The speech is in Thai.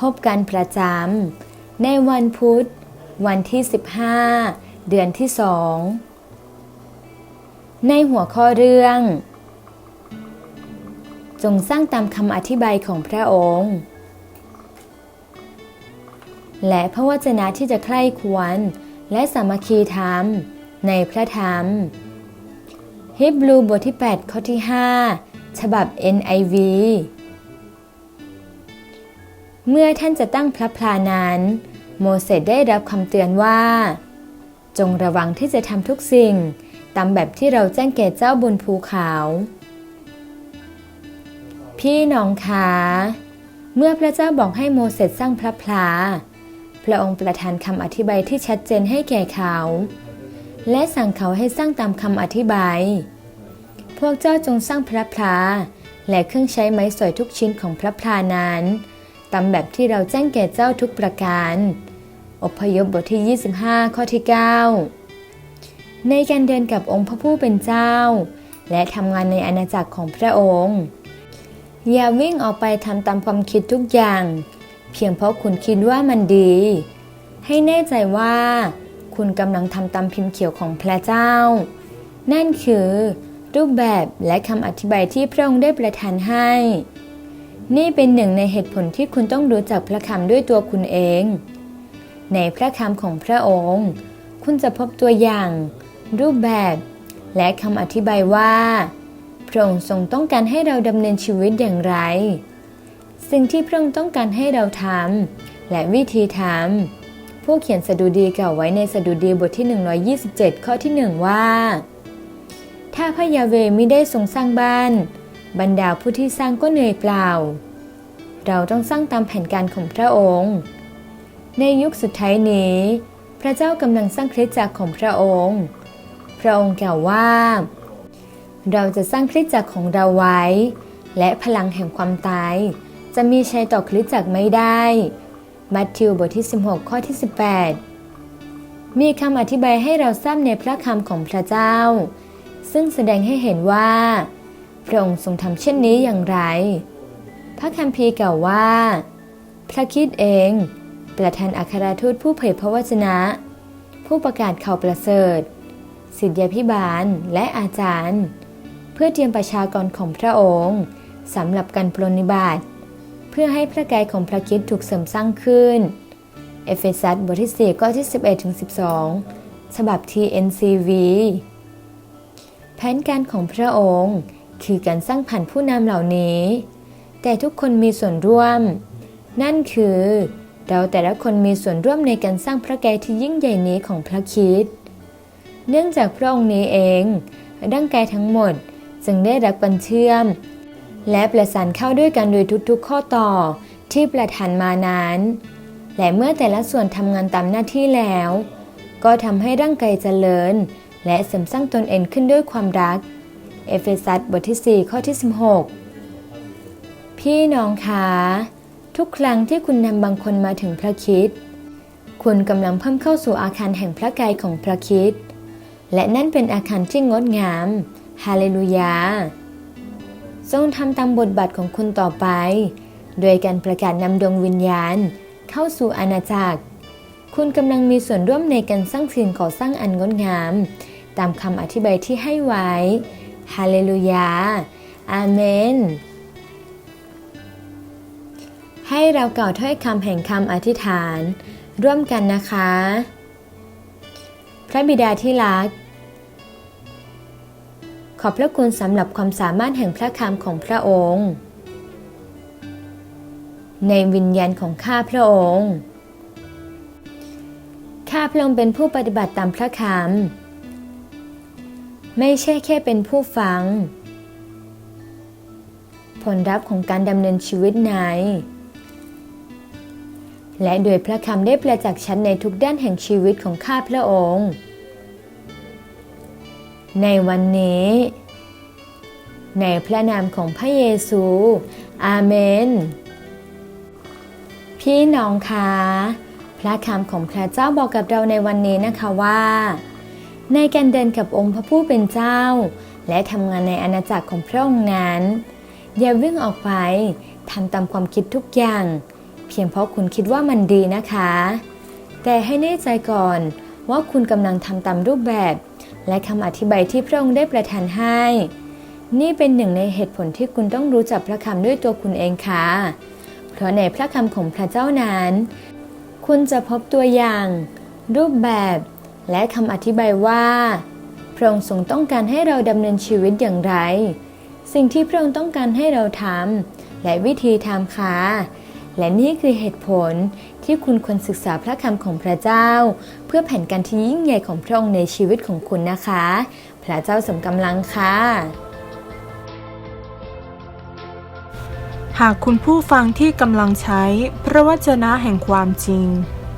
พบกันประจำในวันพุธ วันที่ 15 เดือนที่สองในหัวข้อเรื่อง จงสร้างตามคำอธิบายของพระองค์ และพระวจนะที่จะใคร่ควร และสามัคคีธรรม ในพระธรรมฮิบรูบทที่ 8 ข้อที่ 5 ฉบับ NIV เมื่อท่านจะตั้งพระพลานั้น โมเสสได้รับคำเตือนว่า จงระวังที่จะทำทุกสิ่ง ตามแบบที่เราแจ้งแก่เจ้าบนภูเขา พี่น้องคะเมื่อพระเจ้าบอกให้โมเสสสร้างพระพลา พระองค์ประทานคำอธิบายที่ชัดเจนให้แก่เขา และสั่งเขาให้สร้างตามคำอธิบาย พวกเจ้าจงสร้างพระพลาและเครื่องใช้ไม้สอยทุกชิ้นของพระพลานั้น ตามแบบที่เราแจ้งแก่เจ้าทุกประการ อพยพบทที่ 25 ข้อที่ 9 ในการเดินกับองค์พระผู้เป็นเจ้า และทำงานในอาณาจักรของพระองค์ อย่าวิ่งออกไปทำตามความคิดทุกอย่าง เพียงเพราะคุณคิดว่ามันดี ให้แน่ใจว่าคุณกำลังทำตามพิมพ์เขียวของพระเจ้า นั่นคือรูปแบบและคำอธิบายที่พระองค์ได้ประทานให้ นี่เป็นหนึ่งในเหตุผลที่คุณต้องรู้จักพระคำด้วยตัวคุณเอง ในพระคำของพระองค์ คุณจะพบตัวอย่าง รูปแบบ และคำอธิบายว่า พระองค์ทรงต้องการให้เราดำเนินชีวิตอย่างไร สิ่งที่พระองค์ต้องการให้เราทำและวิธีทำผู้เขียนสดุดีกล่าวไว้ในสดุดีบทที่ 127 ข้อที่หนึ่งว่า ถ้าพระยาเวไม่ได้ทรงสร้างบ้าน บรรดาผู้ที่สร้างก็เหนื่อยเปล่า เราต้องสร้างตามแผนการของพระองค์ ในยุคสุดท้ายนี้ พระเจ้ากำลังสร้างคริสตจักรของพระองค์ พระองค์กล่าวว่า เราจะสร้างคริสตจักรของเราไว้ และพลังแห่งความตาย จะมีชัยต่อคริสตจักรไม่ได้ มัทธิวบทที่ 16 ข้อที่ 18 มีคำอธิบายให้เราทราบในพระคำของพระเจ้า ซึ่งแสดงให้เห็นว่า ระองค์ทรงทำเช่นนี้อย่างไร พระคัมภีร์กล่าวว่า พระคิดเอง ประธานอัครทูตผู้เผยพระวจนะ ผู้ประกาศข่าวประเสริฐศิษยาพิบาลและอาจารย์ เพื่อเตรียมประชากรของพระองค์สำหรับการปรนิบัติเพื่อให้พระกายของพระคิดถูกเสริมสร้างขึ้น เอเฟซัสบทที่ 4 ข้อที่ 11ถึง12 ฉบับ TNCV แผนการของพระองค์ คือการสร้างผ่านผู้นำเหล่านี้ แต่ทุกคนมีส่วนร่วม นั่นคือ เราแต่ละคนมีส่วนร่วมในการสร้างพระกายที่ยิ่งใหญ่นี้ของพระคิด เนื่องจากพระองค์นี้เองร่างกายทั้งหมดจึงได้รับการเชื่อม และประสานเข้าด้วยกันโดยทุกๆ ข้อต่อที่ประทานมานั้น และเมื่อแต่ละส่วนทำงานตามหน้าที่แล้ว ก็ทำให้ร่างกายเจริญ และเสริมสร้างตนเองขึ้นด้วยความรัก เอเฟซัสบทที่ 4 ข้อที่ 16 พี่น้องคะทุกครั้งที่คุณนำบางคนมาถึงพระคิด คุณกำลังเพิ่มเข้าสู่อาคารแห่งพระกายของพระคิด และนั่นเป็นอาคารที่งดงาม ฮาเลลูยา ทรงทำตามบทบาทของคุณต่อไป โดยการประกาศนำดวงวิญญาณเข้าสู่อาณาจักร คุณกำลังมีส่วนร่วมในการสร้างสิ่งก่อสร้างอันงดงาม ตามคำอธิบายที่ให้ไว้ ฮาเลลูยา อาเมน ให้เรากล่าวถ้อยคำแห่งคำอธิษฐาน ร่วมกันนะคะ พระบิดาที่รัก ขอบพระคุณสำหรับความสามารถแห่งพระคำของพระองค์ ในวิญญาณของข้าพระองค์ ข้าพระองค์เป็นผู้ปฏิบัติตามพระคำ ไม่ใช่แค่เป็นผู้ฟัง ผลลัพธ์ของการดำเนินชีวิตในและโดยพระคำได้ประจักษ์ชัดในทุกด้านแห่งชีวิตของข้าพระองค์ ในวันนี้ ในพระนามของพระเยซู อาเมน พี่น้องคะ พระคำของพระเจ้าบอกกับเราในวันนี้นะคะว่า ในการเดินกับองค์พระผู้เป็นเจ้า และทำงานในอาณาจักรของพระองค์นั้น อย่าวิ่งออกไปทำตามความคิดทุกอย่าง เพียงเพราะคุณคิดว่ามันดีนะคะ แต่ให้แน่ใจก่อนว่าคุณกำลังทำตามรูปแบบ และคำอธิบายที่พระองค์ได้ประทานให้ นี่เป็นหนึ่งในเหตุผลที่คุณต้องรู้จักพระคำด้วยตัวคุณเองค่ะ เพราะในพระคำของพระเจ้านั้น คุณจะพบตัวอย่าง รูปแบบ และคำอธิบายว่า พระองค์ทรงต้องการให้เราดำเนินชีวิตอย่างไร สิ่งที่พระองค์ต้องการให้เราทำและวิธีทำค่ะและนี่คือเหตุผลที่คุณควรศึกษาพระคำของพระเจ้า เพื่อแผนการที่ยิ่งใหญ่ของพระองค์ในชีวิตของคุณนะคะ พระเจ้าสมกำลังค่ะหากคุณผู้ฟังที่กำลังใช้พระวจนะแห่งความจริง